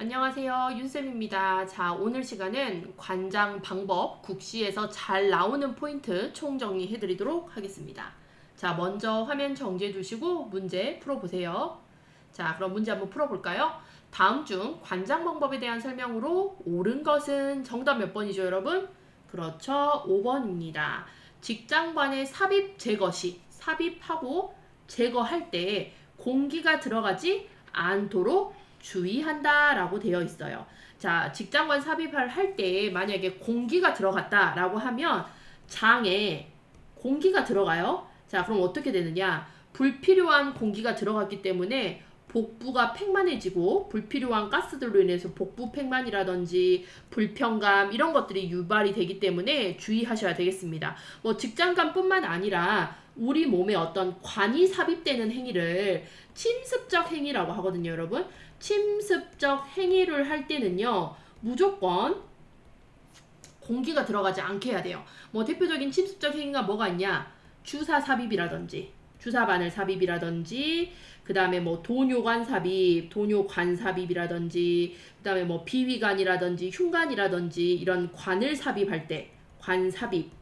안녕하세요. 윤쌤입니다. 자, 오늘 시간은 관장 방법 국시에서 잘 나오는 포인트 총정리 해 드리도록 하겠습니다. 자, 먼저 화면 정지해 두시고 문제 풀어보세요. 자, 그럼 문제 한번 풀어볼까요? 다음 중 관장 방법에 대한 설명으로 옳은 것은 정답 몇 번이죠, 여러분? 그렇죠. 5번입니다. 직장관의 삽입 제거 시 삽입하고 제거할 때 공기가 들어가지 않도록 주의한다 라고 되어 있어요. 자, 직장관 삽입을 할 때 만약에 공기가 들어갔다 라고 하면 장에 공기가 들어가요. 자, 그럼 어떻게 되느냐? 불필요한 공기가 들어갔기 때문에 복부가 팽만해지고 불필요한 가스들로 인해서 복부 팽만이라든지 불편감 이런 것들이 유발이 되기 때문에 주의하셔야 되겠습니다. 뭐 직장감뿐만 아니라 우리 몸에 어떤 관이 삽입되는 행위를 침습적 행위라고 하거든요, 여러분. 침습적 행위를 할 때는요, 무조건 공기가 들어가지 않게 해야 돼요. 뭐 대표적인 침습적 행위가 뭐가 있냐? 주사 삽입이라든지, 주사 바늘 삽입이라든지, 그 다음에 뭐 도뇨관 삽입, 도뇨관 삽입이라든지, 그 다음에 뭐 비위관이라든지, 흉관이라든지 이런 관을 삽입할 때, 관 삽입.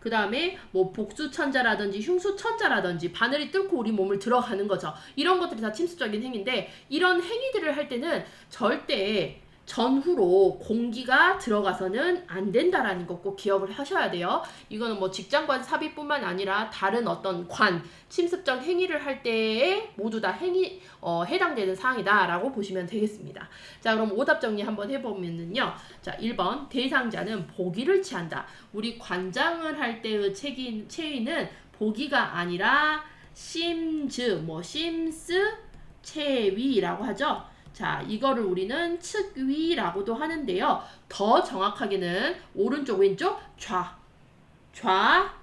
그 다음에 뭐 복수천자라든지 흉수천자라든지 바늘이 뚫고 우리 몸을 들어가는 거죠. 이런 것들이 다 침습적인 행위인데 이런 행위들을 할 때는 절대 전후로 공기가 들어가서는 안 된다라는 거꼭 기억을 하셔야 돼요. 이거는 뭐 직장관 삽입뿐만 아니라 다른 어떤 관, 침습적 행위를 할 때에 모두 다 행위, 어, 해당되는 사항이다라고 보시면 되겠습니다. 자, 그럼 오답 정리 한번 해 보면은요. 자, 1번. 대상자는 보기를 취한다. 우리 관장을 할 때의 체기, 체위는 보기가 아니라 심즈, 뭐, 심스, 체위라고 하죠. 자, 이거를 우리는 측위라고도 하는데요. 더 정확하게는 오른쪽, 왼쪽, 좌, 좌,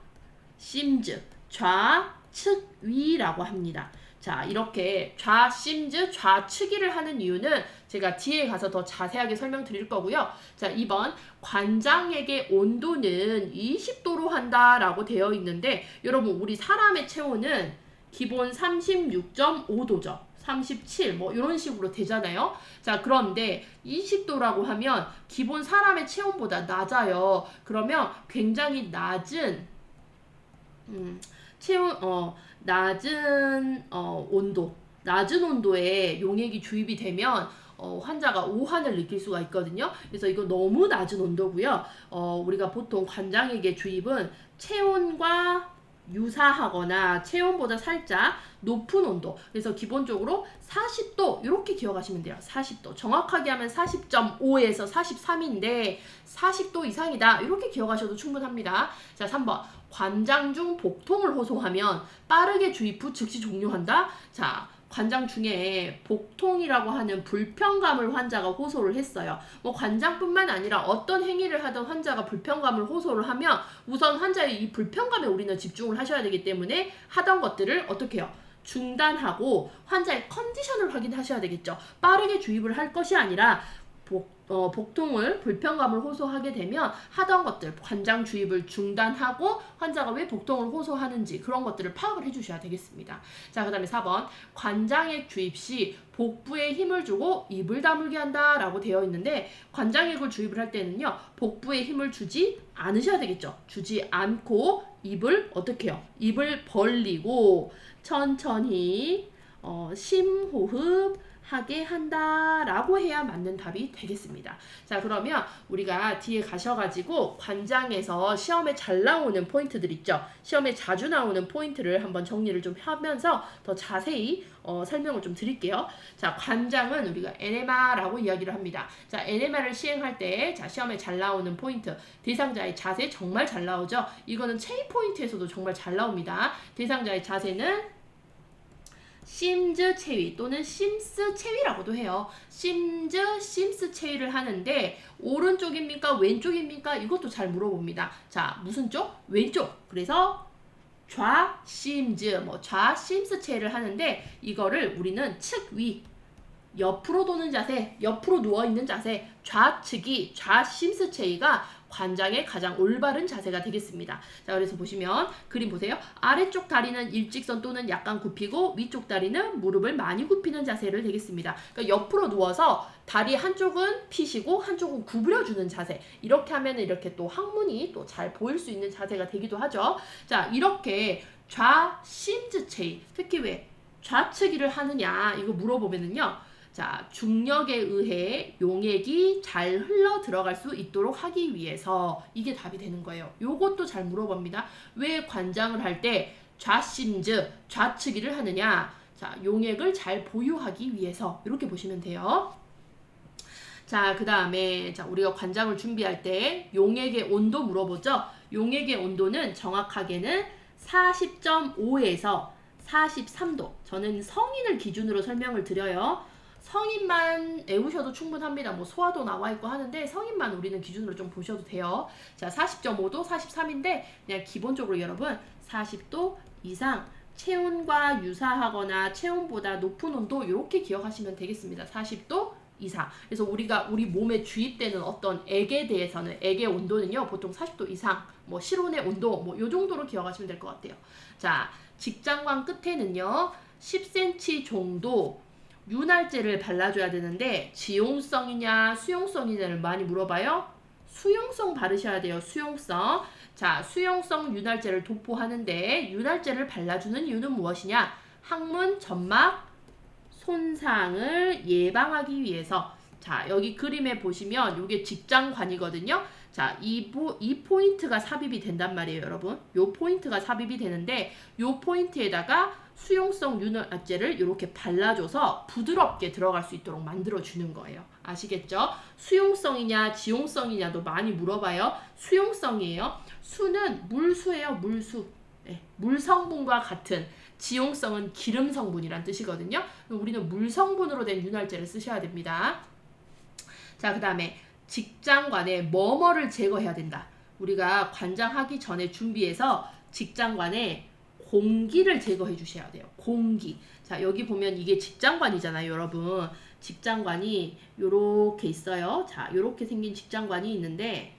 심즈, 좌, 측위라고 합니다. 자, 이렇게 좌, 심즈, 좌측위를 하는 이유는 제가 뒤에 가서 더 자세하게 설명드릴 거고요. 자, 2번 관장에게 온도는 20도로 한다라고 되어 있는데 여러분 우리 사람의 체온은 기본 36.5도죠. 37, 뭐 이런 식으로 되잖아요. 자, 그런데 20도라고 하면 기본 사람의 체온보다 낮아요. 그러면 굉장히 낮은 음, 체온 어 낮은 어 온도, 낮은 온도에 용액이 주입이 되면 어, 환자가 오한을 느낄 수가 있거든요. 그래서 이거 너무 낮은 온도고요. 어, 우리가 보통 관장에게 주입은 체온과 유사하거나 체온보다 살짝 높은 온도. 그래서 기본적으로 40도 이렇게 기억하시면 돼요. 40도. 정확하게 하면 40.5에서 43인데 40도 이상이다. 이렇게 기억하셔도 충분합니다. 자, 3번. 관장 중 복통을 호소하면 빠르게 주입 후 즉시 종료한다. 자, 관장 중에 복통이라고 하는 불편감을 환자가 호소를 했어요. 뭐 관장뿐만 아니라 어떤 행위를 하던 환자가 불편감을 호소를 하면 우선 환자의 이 불편감에 우리는 집중을 하셔야 되기 때문에 하던 것들을 어떻게 해요? 중단하고 환자의 컨디션을 확인하셔야 되겠죠. 빠르게 주입을 할 것이 아니라 복, 어, 복통을 불편감을 호소하게 되면 하던 것들 관장 주입을 중단하고 환자가 왜 복통을 호소하는지 그런 것들을 파악을 해주셔야 되겠습니다. 자, 그 다음에 4번 관장액 주입 시 복부에 힘을 주고 입을 다물게 한다 라고 되어 있는데 관장액을 주입을 할 때는요 복부에 힘을 주지 않으셔야 되겠죠. 주지 않고 입을 어떻게 해요? 입을 벌리고 천천히 어, 심호흡 하게 한다라고 해야 맞는 답이 되겠습니다. 자, 그러면 우리가 뒤에 가셔가지고 관장에서 시험에 잘 나오는 포인트들 있죠. 시험에 자주 나오는 포인트를 한번 정리를 좀 하면서 더 자세히 어, 설명을 좀 드릴게요. 자, 관장은 우리가 NMR라고 이야기를 합니다. 자, NMR을 시행할 때, 자, 시험에 잘 나오는 포인트. 대상자의 자세 정말 잘 나오죠? 이거는 체인 포인트에서도 정말 잘 나옵니다. 대상자의 자세는 심즈 체위 또는 심스 체위라고도 해요. 심즈, 심스 체위를 하는데 오른쪽입니까? 왼쪽입니까? 이것도 잘 물어봅니다. 자, 무슨 쪽? 왼쪽. 그래서 좌, 심즈, 뭐 좌, 심스 체위를 하는데 이거를 우리는 측위 옆으로 도는 자세, 옆으로 누워 있는 자세, 좌측이 좌심스체이가 관장의 가장 올바른 자세가 되겠습니다. 자, 그래서 보시면 그림 보세요. 아래쪽 다리는 일직선 또는 약간 굽히고 위쪽 다리는 무릎을 많이 굽히는 자세를 되겠습니다. 그러니까 옆으로 누워서 다리 한쪽은 피시고 한쪽은 구부려주는 자세. 이렇게 하면 이렇게 또 항문이 또 잘 보일 수 있는 자세가 되기도 하죠. 자, 이렇게 좌심즈체이 특히 왜 좌측이를 하느냐 이거 물어보면은요. 자, 중력에 의해 용액이 잘 흘러 들어갈 수 있도록 하기 위해서 이게 답이 되는 거예요. 요것도 잘 물어봅니다. 왜 관장을 할 때 좌심즈, 좌측이를 하느냐? 자, 용액을 잘 보유하기 위해서 이렇게 보시면 돼요. 자, 그 다음에 자 우리가 관장을 준비할 때 용액의 온도 물어보죠. 용액의 온도는 정확하게는 40.5에서 43도. 저는 성인을 기준으로 설명을 드려요. 성인만 애우셔도 충분합니다. 뭐 소화도 나와 있고 하는데 성인만 우리는 기준으로 좀 보셔도 돼요. 자, 40.5도, 43인데 그냥 기본적으로 여러분 40도 이상 체온과 유사하거나 체온보다 높은 온도 이렇게 기억하시면 되겠습니다. 40도 이상. 그래서 우리가 우리 몸에 주입되는 어떤 액에 대해서는 액의 온도는요 보통 40도 이상, 뭐 실온의 온도 뭐 요 정도로 기억하시면 될 것 같아요. 자, 직장관 끝에는요 10cm 정도 윤활제를 발라줘야 되는데 지용성이냐 수용성이냐를 많이 물어봐요. 수용성 바르셔야 돼요. 수용성. 자, 수용성 윤활제를 도포하는데 윤활제를 발라주는 이유는 무엇이냐? 항문 점막 손상을 예방하기 위해서 자, 여기 그림에 보시면 이게 직장관이거든요. 자, 이, 보, 이 포인트가 삽입이 된단 말이에요, 여러분. 요 포인트가 삽입이 되는데 요 포인트에다가 수용성 윤활제를 이렇게 발라줘서 부드럽게 들어갈 수 있도록 만들어주는 거예요. 아시겠죠? 수용성이냐 지용성이냐도 많이 물어봐요. 수용성이에요. 수는 물수예요, 물수. 네, 물 성분과 같은 지용성은 기름 성분이란 뜻이거든요. 우리는 물 성분으로 된 윤활제를 쓰셔야 됩니다. 자, 그 다음에 직장관에 뭐뭐를 제거해야 된다. 우리가 관장하기 전에 준비해서 직장관에 공기를 제거해 주셔야 돼요. 공기. 자, 여기 보면 이게 직장관이잖아요, 여러분. 직장관이 요렇게 있어요. 자, 요렇게 생긴 직장관이 있는데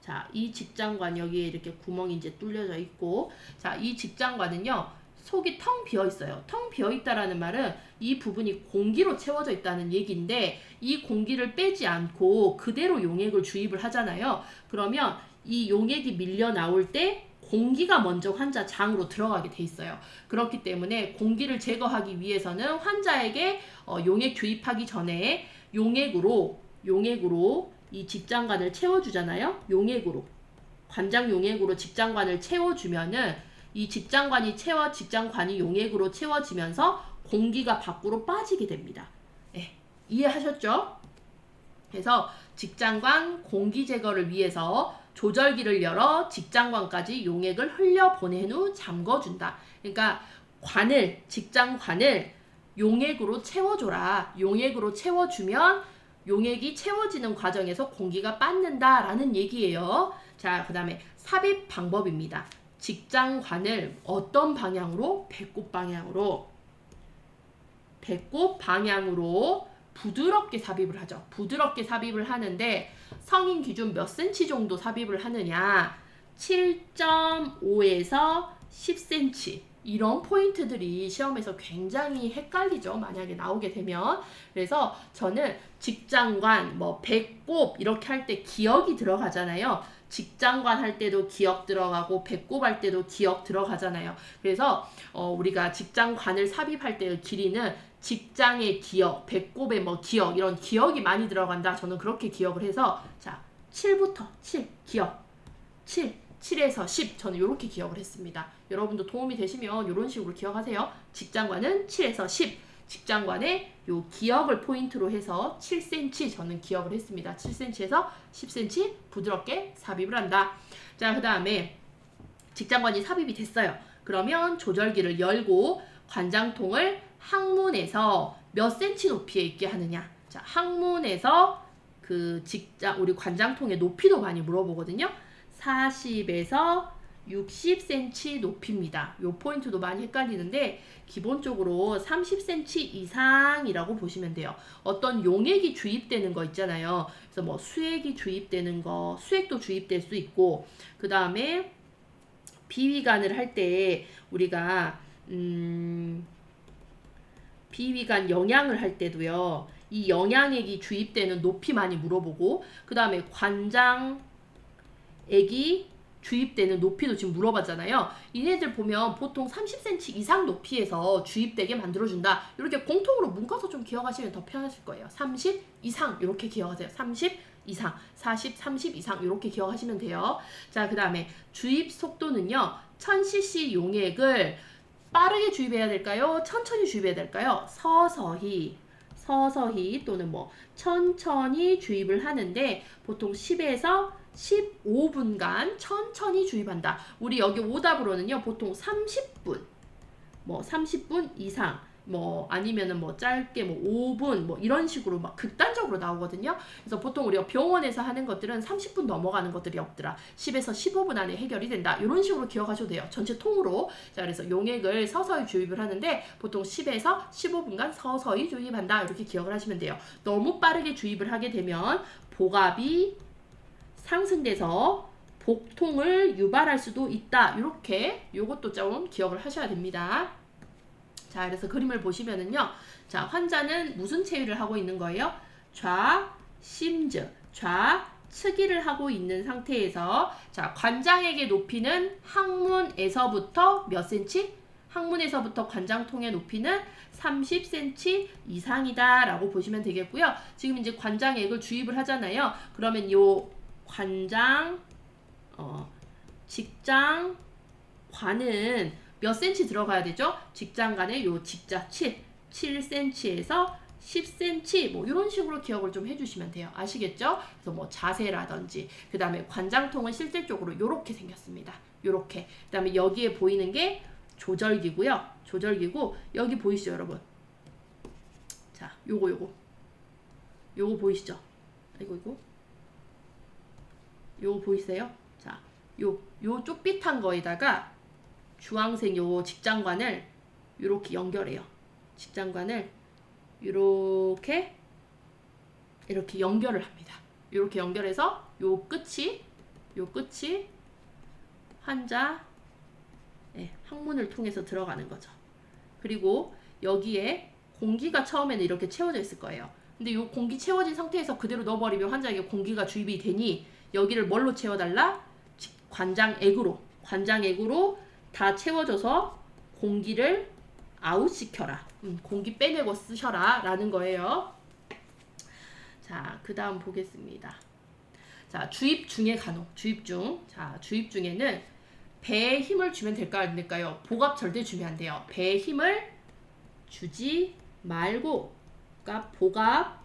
자, 이 직장관 여기에 이렇게 구멍이 이제 뚫려져 있고 자, 이 직장관은요. 속이 텅 비어 있어요. 텅 비어 있다라는 말은 이 부분이 공기로 채워져 있다는 얘기인데 이 공기를 빼지 않고 그대로 용액을 주입을 하잖아요. 그러면 이 용액이 밀려 나올 때 공기가 먼저 환자 장으로 들어가게 돼 있어요. 그렇기 때문에 공기를 제거하기 위해서는 환자에게 어, 용액 주입하기 전에 용액으로 용액으로 이 직장관을 채워주잖아요. 용액으로 관장 용액으로 직장관을 채워주면은 이 직장관이 채워 직장관이 용액으로 채워지면서 공기가 밖으로 빠지게 됩니다. 네, 이해하셨죠? 그래서 직장관 공기 제거를 위해서 조절기를 열어 직장관까지 용액을 흘려 보낸 후 잠궈준다. 그러니까 관을 직장관을 용액으로 채워줘라. 용액으로 채워주면 용액이 채워지는 과정에서 공기가 빠는다라는 얘기예요. 자, 그 다음에 삽입 방법입니다. 직장관을 어떤 방향으로? 배꼽 방향으로. 배꼽 방향으로 부드럽게 삽입을 하죠. 부드럽게 삽입을 하는데 성인 기준 몇 센치 정도 삽입을 하느냐? 7.5에서 10cm. 이런 포인트들이 시험에서 굉장히 헷갈리죠. 만약에 나오게 되면. 그래서 저는 직장관, 뭐, 배꼽 이렇게 할 때 기억이 들어가잖아요. 직장관 할 때도 기억 들어가고 배꼽 할 때도 기억 들어가잖아요. 그래서 어, 우리가 직장관을 삽입할 때의 길이는 직장의 기억, 배꼽의 뭐 기억 이런 기억이 많이 들어간다. 저는 그렇게 기억을 해서 자 7부터 7 기억 7 7에서 10 저는 이렇게 기억을 했습니다. 여러분도 도움이 되시면 이런 식으로 기억하세요. 직장관은 7에서 10 직장관의 요 기억을 포인트로 해서 7cm 저는 기억을 했습니다. 7cm에서 10cm 부드럽게 삽입을 한다. 자, 그 다음에 직장관이 삽입이 됐어요. 그러면 조절기를 열고 관장통을 항문에서 몇 cm 높이에 있게 하느냐. 자, 항문에서 그 직장 우리 관장통의 높이도 많이 물어보거든요. 40에서 60cm 높이입니다. 요 포인트도 많이 헷갈리는데 기본적으로 30cm 이상이라고 보시면 돼요. 어떤 용액이 주입되는 거 있잖아요. 그래서 뭐 수액이 주입되는 거, 수액도 주입될 수 있고 그 다음에 비위간을 할 때 우리가 음 비위간 영양을 할 때도요. 이 영양액이 주입되는 높이 많이 물어보고 그 다음에 관장액이 주입되는 높이도 지금 물어봤잖아요. 이네들 보면 보통 30cm 이상 높이에서 주입되게 만들어준다. 이렇게 공통으로 묶어서 좀 기억하시면 더 편하실 거예요. 30 이상 이렇게 기억하세요. 30 이상, 40, 30 이상 이렇게 기억하시면 돼요. 자, 그 다음에 주입 속도는요. 1000cc 용액을 빠르게 주입해야 될까요? 천천히 주입해야 될까요? 서서히 서서히 또는 뭐 천천히 주입을 하는데 보통 10에서 15분간 천천히 주입한다. 우리 여기 오답으로는요. 보통 30분 뭐 30분 이상 뭐 아니면은 뭐 짧게 뭐 5분 뭐 이런 식으로 막 극단적으로 나오거든요. 그래서 보통 우리가 병원에서 하는 것들은 30분 넘어가는 것들이 없더라. 10에서 15분 안에 해결이 된다. 이런 식으로 기억하셔도 돼요. 전체 통으로. 자, 그래서 용액을 서서히 주입을 하는데 보통 10에서 15분간 서서히 주입한다. 이렇게 기억을 하시면 돼요. 너무 빠르게 주입을 하게 되면 복압이 상승돼서 복통을 유발할 수도 있다. 이렇게 요것도 좀 기억을 하셔야 됩니다. 자, 그래서 그림을 보시면은요. 자, 환자는 무슨 체위를 하고 있는 거예요? 좌 심즈, 좌측위를 하고 있는 상태에서 자, 관장에게 높이는 항문에서부터 몇 센치? 항문에서부터 관장통의 높이는 30cm 이상이다 라고 보시면 되겠고요. 지금 이제 관장액을 주입을 하잖아요. 그러면 요 관장 어, 직장 관은 몇 센치 들어가야 되죠? 직장 간의 요 직자 7, 7cm에서 10cm 뭐 이런 식으로 기억을 좀 해주시면 돼요. 아시겠죠? 그래서 뭐 자세라든지 그 다음에 관장통은 실질적으로 이렇게 생겼습니다. 이렇게 그 다음에 여기에 보이는 게 조절기고요. 조절기고 여기 보이시죠, 여러분? 자, 요거 요거 요거 보이시죠? 이거 이거 요거 보이세요? 자, 요 요 쪽빛한 거에다가 주황색 요 직장관을 이렇게 연결해요. 직장관을 이렇게 이렇게 연결을 합니다. 이렇게 연결해서 요 끝이 요 끝이 환자 네, 항문을 통해서 들어가는 거죠. 그리고 여기에 공기가 처음에는 이렇게 채워져 있을 거예요. 근데 요 공기 채워진 상태에서 그대로 넣어버리면 환자에게 공기가 주입이 되니 여기를 뭘로 채워달라? 관장액으로 관장액으로 다 채워져서 공기를 아웃시켜라. 음, 공기 빼내고 쓰셔라. 라는 거예요. 자, 그 다음 보겠습니다. 자, 주입 중의 간혹. 주입 중. 자, 주입 중에는 배에 힘을 주면 될까 안 될까요? 복압 절대 주면 안 돼요. 배에 힘을 주지 말고. 그러니까 복압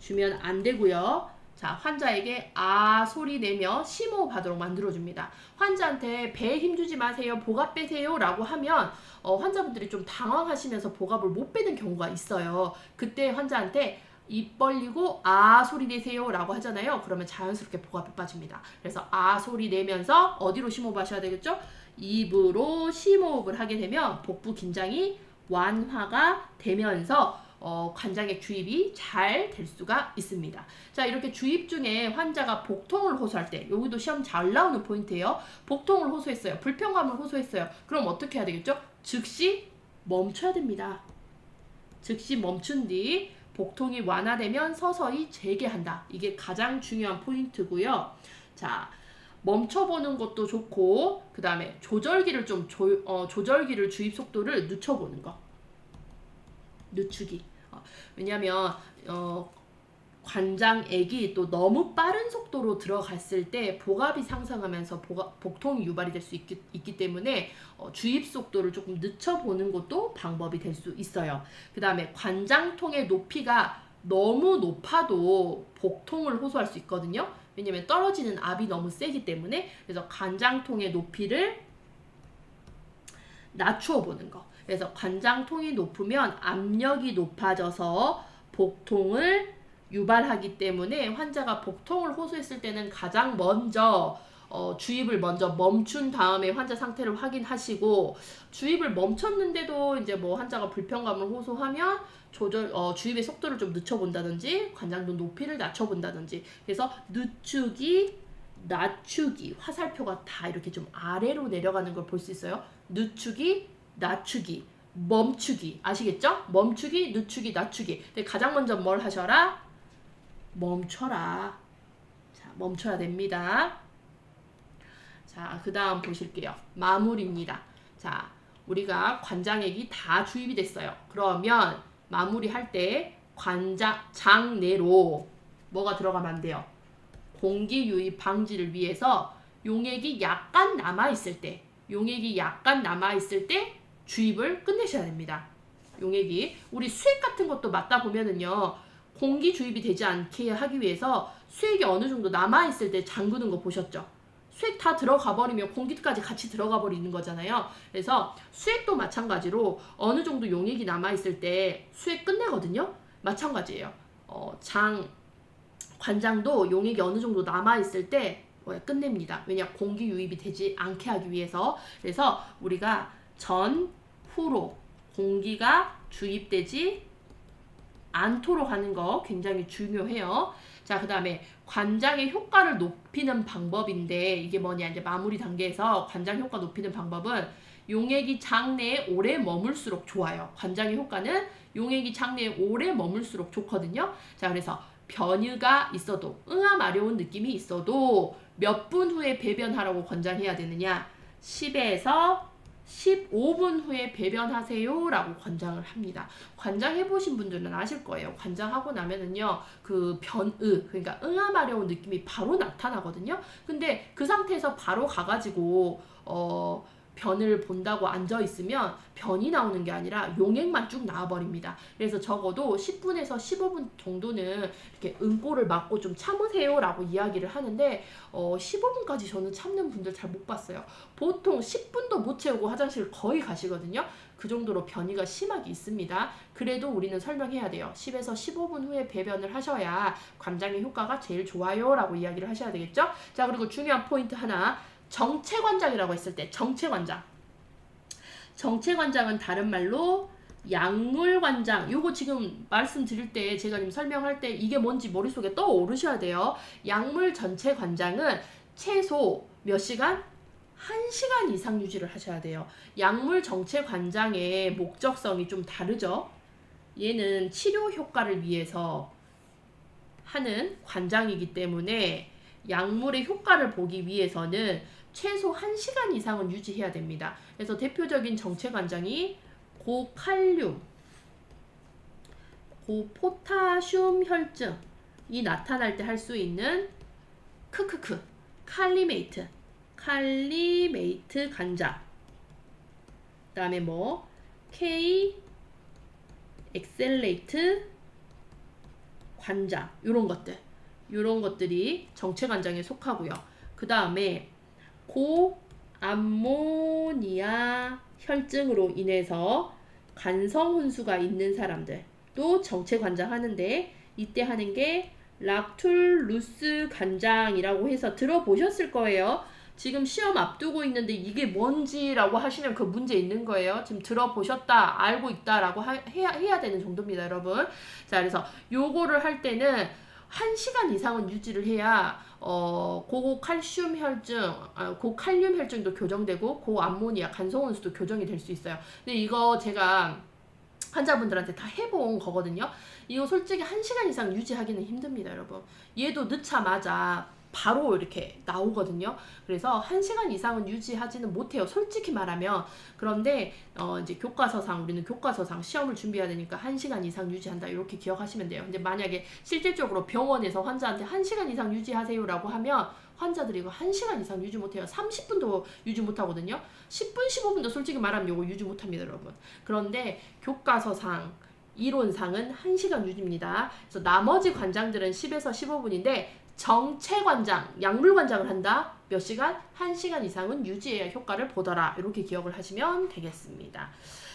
주면 안 되고요. 자, 환자에게 아 소리 내며 심호흡 하도록 만들어줍니다. 환자한테 배에 힘주지 마세요. 복압 빼세요. 라고 하면 어, 환자분들이 좀 당황하시면서 복압을 못 빼는 경우가 있어요. 그때 환자한테 입 벌리고 아 소리 내세요 라고 하잖아요. 그러면 자연스럽게 복압이 빠집니다. 그래서 아 소리 내면서 어디로 심호흡 하셔야 되겠죠? 입으로 심호흡을 하게 되면 복부 긴장이 완화가 되면서 어, 관장액 주입이 잘 될 수가 있습니다. 자, 이렇게 주입 중에 환자가 복통을 호소할 때, 여기도 시험 잘 나오는 포인트예요. 복통을 호소했어요. 불편감을 호소했어요. 그럼 어떻게 해야 되겠죠? 즉시 멈춰야 됩니다. 즉시 멈춘 뒤 복통이 완화되면 서서히 재개한다. 이게 가장 중요한 포인트고요. 자, 멈춰보는 것도 좋고, 그 다음에 조절기를 좀 조, 어, 조절기를 주입 속도를 늦춰보는 거. 늦추기. 어, 왜냐하면 어, 관장액이 또 너무 빠른 속도로 들어갔을 때 복압이 상승하면서 복통이 유발이 될 수 있기, 있기, 때문에 어, 주입 속도를 조금 늦춰보는 것도 방법이 될 수 있어요. 그 다음에 관장통의 높이가 너무 높아도 복통을 호소할 수 있거든요. 왜냐면 떨어지는 압이 너무 세기 때문에 그래서 관장통의 높이를 낮추어 보는 거. 그래서 관장통이 높으면 압력이 높아져서 복통을 유발하기 때문에 환자가 복통을 호소했을 때는 가장 먼저 어, 주입을 먼저 멈춘 다음에 환자 상태를 확인하시고 주입을 멈췄는데도 이제 뭐 환자가 불편감을 호소하면 조절 어, 주입의 속도를 좀 늦춰본다든지 관장도 높이를 낮춰본다든지 그래서 늦추기 낮추기 화살표가 다 이렇게 좀 아래로 내려가는 걸 볼 수 있어요. 늦추기 낮추기 멈추기 아시겠죠? 멈추기 늦추기 낮추기 가장 먼저 뭘 하셔라? 멈춰라. 자, 멈춰야 됩니다. 자, 그 다음 보실게요. 마무리입니다. 자, 우리가 관장액이 다 주입이 됐어요. 그러면 마무리할 때 관장, 장 내로 뭐가 들어가면 안 돼요? 공기 유입 방지를 위해서 용액이 약간 남아 있을 때, 용액이 약간 남아 있을 때 주입을 끝내셔야 됩니다. 용액이. 우리 수액 같은 것도 맞다 보면은요, 공기 주입이 되지 않게 하기 위해서 수액이 어느 정도 남아 있을 때 잠그는 거 보셨죠? 수액 다 들어가 버리면 공기까지 같이 들어가 버리는 거잖아요. 그래서 수액도 마찬가지로 어느 정도 용액이 남아 있을 때 수액 끝내거든요. 마찬가지예요. 어, 장, 관장도 용액이 어느 정도 남아 있을 때 뭐야, 끝냅니다. 왜냐 공기 유입이 되지 않게 하기 위해서. 그래서 우리가 전, 후로 공기가 주입되지 않도록 하는 거 굉장히 중요해요. 자, 그 다음에 관장의 효과를 높이는 방법인데 이게 뭐냐 이제 마무리 단계에서 관장 효과 높이는 방법은 용액이 장 내에 오래 머물수록 좋아요. 관장의 효과는 용액이 장 내에 오래 머물수록 좋거든요. 자, 그래서 변유가 있어도 응아 마려운 느낌이 있어도 몇 분 후에 배변하라고 권장해야 되느냐? 10에서 15분 후에 배변하세요 라고 권장을 합니다. 관장해보신 분들은 아실 거예요. 관장하고 나면은요, 그 변의, 그러니까 응아 마려운 느낌이 바로 나타나거든요. 근데 그 상태에서 바로 가가지고, 어, 변을 본다고 앉아 있으면 변이 나오는 게 아니라 용액만 쭉 나와버립니다. 그래서 적어도 10분에서 15분 정도는 이렇게 응꼬를 맞고 좀 참으세요라고 이야기를 하는데 어, 15분까지 저는 참는 분들 잘 못 봤어요. 보통 10분도 못 채우고 화장실 거의 가시거든요. 그 정도로 변이가 심하게 있습니다. 그래도 우리는 설명해야 돼요. 10에서 15분 후에 배변을 하셔야 관장의 효과가 제일 좋아요라고 이야기를 하셔야 되겠죠? 자, 그리고 중요한 포인트 하나. 정체관장이라고 했을 때 정체관장. 정체관장은 다른 말로 약물관장. 요거 지금 말씀드릴 때 제가 지금 설명할 때 이게 뭔지 머릿속에 떠오르셔야 돼요. 약물 전체 관장은 최소 몇 시간? 1시간 이상 유지를 하셔야 돼요. 약물 정체 관장의 목적성이 좀 다르죠. 얘는 치료 효과를 위해서 하는 관장이기 때문에 약물의 효과를 보기 위해서는 최소 1시간 이상은 유지해야 됩니다. 그래서 대표적인 정체 관장이 고칼륨, 고포타슘 혈증이 나타날 때 할 수 있는 크크크 칼리메이트, 칼리메이트 관장. 그다음에 뭐 K 엑셀레이트 관장 이런 것들 이런 것들이 정체 관장에 속하고요. 그 다음에 고 암모니아 혈증으로 인해서 간성 혼수가 있는 사람들도 정체 관장하는데 이때 하는 게 락툴루스 간장이라고 해서 들어보셨을 거예요. 지금 시험 앞두고 있는데 이게 뭔지라고 하시면 그 문제 있는 거예요. 지금 들어보셨다, 알고 있다라고 하, 해야, 해야 되는 정도입니다, 여러분. 자, 그래서 요거를 할 때는 1시간 이상은 유지를 해야 어, 고칼슘 혈증, 아, 고칼륨 혈증도 교정되고 고암모니아 간성 온수도 교정이 될 수 있어요. 근데 이거 제가 환자분들한테 다 해본 거거든요. 이거 솔직히 1시간 이상 유지하기는 힘듭니다, 여러분. 얘도 넣자마자 바로 이렇게 나오거든요. 그래서 1시간 이상은 유지하지는 못해요. 솔직히 말하면. 그런데 어 이제 교과서상 우리는 교과서상 시험을 준비해야 되니까 1시간 이상 유지한다. 이렇게 기억하시면 돼요. 근데 만약에 실질적으로 병원에서 환자한테 1시간 이상 유지하세요라고 하면 환자들이 이거 1시간 이상 유지 못해요. 30분도 유지 못하거든요. 10분, 15분도 솔직히 말하면 이거 유지 못합니다, 여러분. 그런데 교과서상 이론상은 1시간 유지입니다. 그래서 나머지 관장들은 10에서 15분인데 정체 관장, 약물 관장을 한다. 몇 시간? 1시간 이상은 유지해야 효과를 보더라. 이렇게 기억을 하시면 되겠습니다.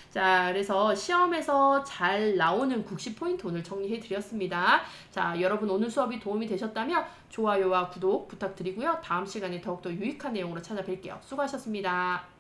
자, 그래서 시험에서 잘 나오는 국시 포인트 오늘 정리해 드렸습니다. 자, 여러분 오늘 수업이 도움이 되셨다면 좋아요와 구독 부탁드리고요. 다음 시간에 더욱더 유익한 내용으로 찾아뵐게요. 수고하셨습니다.